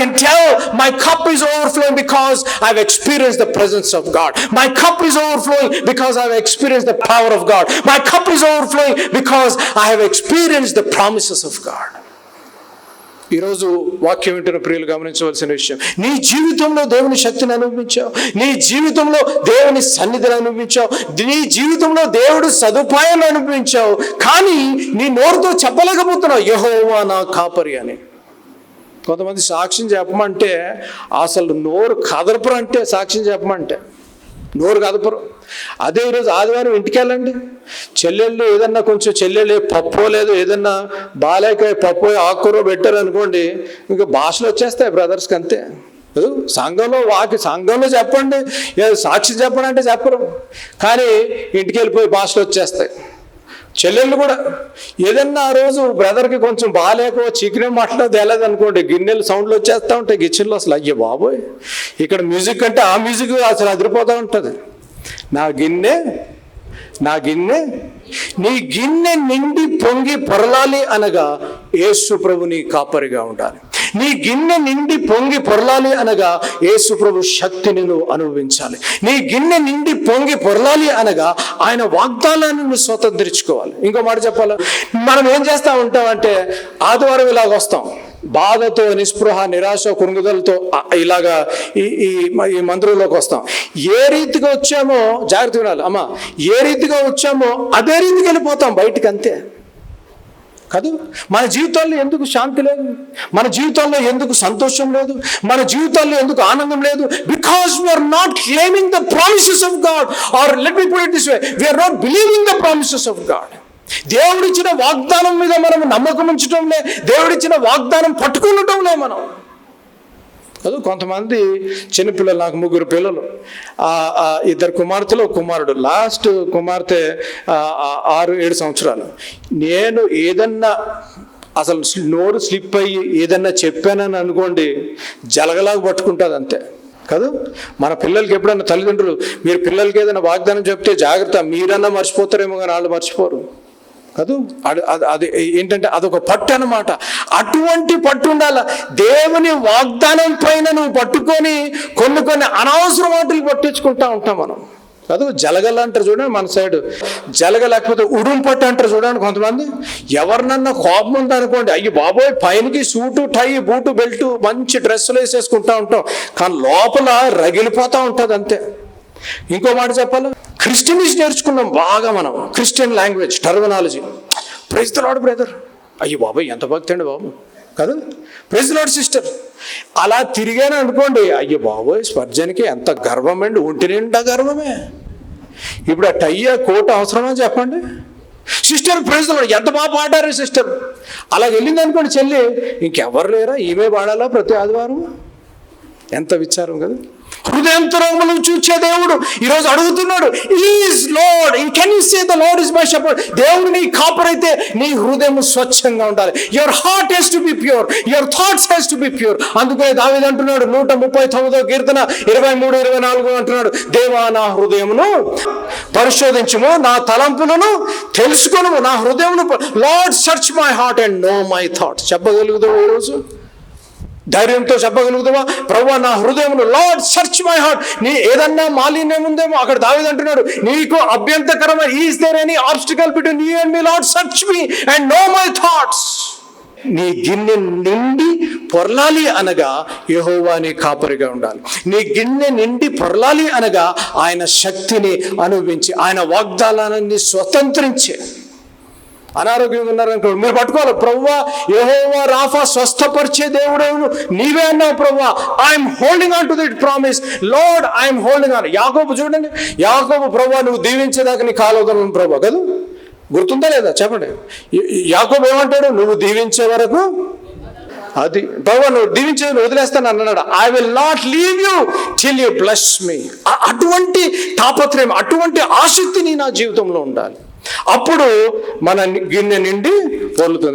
can tell my cup is overflowing because I've experienced the presence of God. My cup is overflowing because I've experienced the power of God. My cup is overflowing because I have experienced the promises of God. ఈరోజు వాక్యం వింటున్న ప్రియులు గమనించవలసిన విషయం నీ జీవితంలో దేవుని శక్తిని అనుభవించావు నీ జీవితంలో దేవుని సన్నిధిని అనుభవించావు నీ జీవితంలో దేవుడు సదుపాయాలు అనుభవించావు కానీ నీ నోరుతో చెప్పలేకపోతున్నావు యహోవా నా కాపరి అని కొంతమంది సాక్ష్యం చెప్పమంటే అసలు నోరు కదపరు అంటే సాక్ష్యం చెప్పమంటే. నోరు కదపరు అదే ఈరోజు ఆదివారం ఇంటికి వెళ్ళండి చెల్లెళ్ళు ఏదన్నా కొంచెం చెల్లెళ్ళు పప్పు లేదు ఏదన్నా బాలేకాయ పప్పు ఆకుకూర పెట్టారు అనుకోండి ఇంకా భాషలు వచ్చేస్తాయి బ్రదర్స్కి అంతే. సంఘంలో వాకి సంఘంలో చెప్పండి ఏదో సాక్షి చెప్పండి అంటే చెప్పరు. కానీ ఇంటికి వెళ్ళిపోయి భాషలు వచ్చేస్తాయి. చెల్లెళ్ళు కూడా ఏదన్నా ఆ రోజు బ్రదర్కి కొంచెం బాగాలేకో చికెన్ మటన్ తేలేదు అనుకోండి గిన్నెలు సౌండ్లు వచ్చేస్తూ ఉంటాయి కిచెన్లో అసలు అయ్యే బాబోయ్. ఇక్కడ మ్యూజిక్ అంటే ఆ మ్యూజిక్ అసలు అదిరిపోతూ ఉంటుంది. నా గిన్నె నా గిన్నె నీ గిన్నె నిండి పొంగి పొరలాలి అనగా యేసు ప్రభుని కాపరిగా ఉండాలి. నీ గిన్నె నిండి పొంగి పొరలాలి అనగా యేసుప్రభు శక్తిని నువ్వు అనుభవించాలి. నీ గిన్నె నిండి పొంగి పొరలాలి అనగా ఆయన వాగ్దానాన్ని నువ్వు స్వతంత్రించుకోవాలి. ఇంకో మాట చెప్పాలి? మనం ఏం చేస్తా ఉంటామంటే ఆదివారం ఇలాగ వస్తాం. బాధతో నిస్పృహ నిరాశ కురుగుదలతో ఇలాగా ఈ ఈ ఈ మందిరంలోకి వస్తాం. ఏ రీతిగా వచ్చామో జాగ్రత్త వినాలి. అమ్మా ఏ రీతిగా వచ్చామో అదే రీతికి వెళ్ళిపోతాం బయటికి అంతే. కాదు. మన జీవితాల్లో ఎందుకు శాంతి లేదు? మన జీవితాల్లో ఎందుకు సంతోషం లేదు? మన జీవితాల్లో ఎందుకు ఆనందం లేదు? Because we're not claiming the promises of God or let me put it this way we're not believing the promises of God దేవుడిచ్చిన వాగ్దానం మీద మనం నమ్మకం ఉంచడంలే దేవుడిచ్చిన వాగ్దానం పట్టుకుండటంలే మనం. కాదు కొంతమంది చిన్నపిల్లలు నాకు ముగ్గురు పిల్లలు. ఇద్దరు కుమార్తెలు ఒక కుమారుడు. లాస్ట్ కుమార్తె ఆరు ఏడు సంవత్సరాలు. నేను ఏదన్నా అసలు నోరు స్లిప్ అయ్యి ఏదన్నా చెప్పానని అనుకోండి జలగలాగా పట్టుకుంటుంది అంతే. కాదు మన పిల్లలకి ఎప్పుడన్నా తల్లిదండ్రులు మీరు పిల్లలకి ఏదైనా వాగ్దానం చెప్తే జాగ్రత్త మీరన్నా మర్చిపోతారేమో కానీ వాళ్ళు మర్చిపోరు. కాదు? అది ఏంటంటే అదొక పట్టు అనమాట అటువంటి పట్టు ఉండాల? దేవుని వాగ్దానం పైన నువ్వు పట్టుకొని కొన్ని కొన్ని అనవసర వాటిని పట్టించుకుంటా ఉంటాం మనం. కాదు జలగల అంటారు చూడండి మన సైడ్. జలగ లేకపోతే ఉడుం పట్టు అంటారు చూడండి కొంతమంది. ఎవరినన్నా కోపం ఉందనుకోండి అయ్యి బాబోయ్ పైనకి సూటు టై బూటు బెల్ట్ మంచి డ్రెస్సులు వేసేసుకుంటా ఉంటాం. కానీ లోపల రగిలిపోతా ఉంటుంది అంతే. ఇంకో మాట చెప్పాలి? క్రిస్టియనిస్ నేర్చుకున్నాం బాగా మనం. Christian language terminology. Praise Lord brother అయ్యో బాబాయ్ ఎంత భక్తి అండి బాబు. కదా ప్రైజ్ లాడ్ సిస్టర్ అలా తిరిగాను అనుకోండి అయ్యో బాబోయ్ స్పర్జన్కి ఎంత గర్వం అండి. ఒంటి నిండా గర్వమే. ఇప్పుడు ఆ టయ్య కోట అవసరమా చెప్పండి? సిస్టర్ ప్రైజ్ లాడ్ ఎంత బాగా పాడారు సిస్టర్ అలా వెళ్ళింది అనుకోండి చెల్లి ఇంకెవరు లేరా? ఈమె పాడాలా ప్రతి ఆదివారం ఎంత విచారం కదా. హృదయంతరములు చూచే దేవుడు ఈరోజు అడుగుతున్నాడు is Lord can you say the Lord is my shepherd దేవుడు నీ కాపరైతే నీ హృదయం స్వచ్ఛంగా ఉండాలి. Your heart has to be pure your thoughts has to be pure అందుకనే దావిది అంటున్నాడు నూట ముప్పై తొమ్మిదో కీర్తన ఇరవై మూడు ఇరవై నాలుగు అంటున్నాడు దేవా నా హృదయమును పరిశోధించము నా తలంపులను తెలుసుకొను నా హృదయమును Lord search my heart and know my thoughts చెప్పగలుగుతావు ఈరోజు ధైర్యంతో చెప్పగలుగుతావా ప్రభు నా హృదయమును లార్డ్ సర్చ్ మై హార్ట్ నీ ఏదన్నా మాలిన్యం ఉందేమో అక్కడ దావిదంటున్నాడు నీకు అభ్యంతరకరమైన is there any obstacle between you and me Lord search me and know my thoughts నీ గిన్నె నిండి పొరలాలి అనగా యహోవాని కాపరిగా ఉండాలి. నీ గిన్నె నిండి పొరలాలి అనగా ఆయన శక్తిని అనుభవించి ఆయన వాగ్దానాన్ని స్వతంత్రించే. అనారోగ్యంగా ఉన్నారనుకో మీరు పట్టుకోవాలి. ప్రవ్వా యెహోవా రాఫా స్వస్థపరిచే దేవుడు నీవే అన్నావు ప్రవ్వా I'm holding on to that promise Lord I'm holding on యాకోబు చూడండి. యాకోబు ప్రవ్వా నువ్వు దీవించేదాకా నీ కాలవదలను ప్రభా కదా. గుర్తుందా లేదా? చెప్పండి. యాకోబు ఏమంటాడు? నువ్వు దీవించే వరకు అది ప్రభు నువ్వు దీవించే వదిలేస్తాను అన్నాడు. I will not leave you till you bless me అటువంటి తాపత్రయం అటువంటి ఆసక్తిని నా జీవితంలో ఉండాలి. అప్పుడు మన గిన్నె నిండి పొర్లుతుంది.